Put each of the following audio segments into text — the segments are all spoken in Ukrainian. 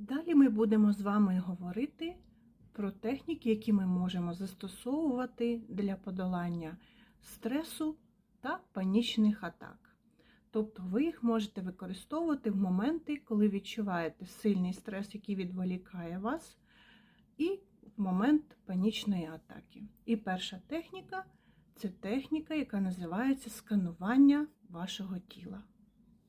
Далі ми будемо з вами говорити про техніки, які ми можемо застосовувати для подолання стресу та панічних атак. Тобто ви їх можете використовувати в моменти, коли відчуваєте сильний стрес, який відволікає вас, і в момент панічної атаки. І перша техніка це техніка, яка називається сканування вашого тіла.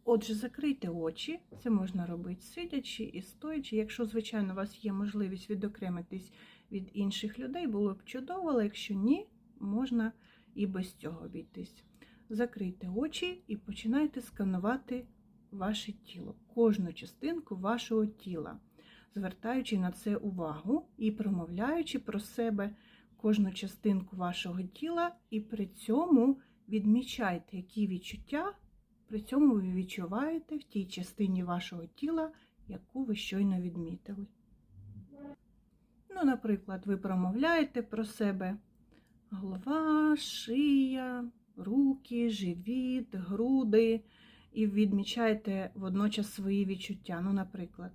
Отже, закрийте очі, це можна робити сидячи і стоячи. Якщо, звичайно, у вас є можливість відокремитись від інших людей, було б чудово, але якщо ні, можна і без цього обійтись. Закрийте очі і починайте сканувати ваше тіло, кожну частинку вашого тіла, звертаючи на це увагу і промовляючи про себе кожну частинку вашого тіла, і при цьому відмічайте, які відчуття при цьому ви відчуваєте в тій частині вашого тіла, яку ви щойно відмітили. Ну, наприклад, ви промовляєте про себе голова, шия, руки, живіт, груди, і відмічаєте водночас свої відчуття. Ну, наприклад,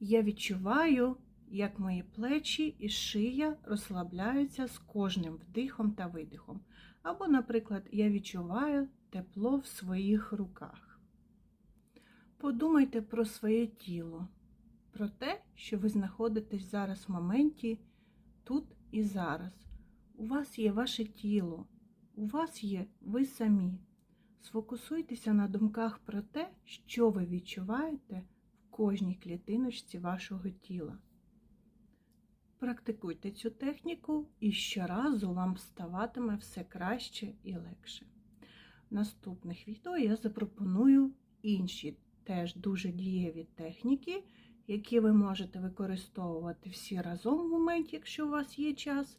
я відчуваю, як мої плечі і шия розслабляються з кожним вдихом та видихом. Або, наприклад, я відчуваю тепло в своїх руках. Подумайте про своє тіло, про те, що ви знаходитесь зараз в моменті тут і зараз. У вас є ваше тіло, у вас є ви самі. Сфокусуйтеся на думках про те, що ви відчуваєте в кожній клітиночці вашого тіла. Практикуйте цю техніку і щоразу вам ставатиме все краще і легше. В наступних відео я запропоную інші теж дуже дієві техніки, які ви можете використовувати всі разом в моменті, якщо у вас є час,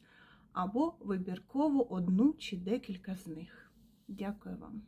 або вибірково одну чи декілька з них. Дякую вам!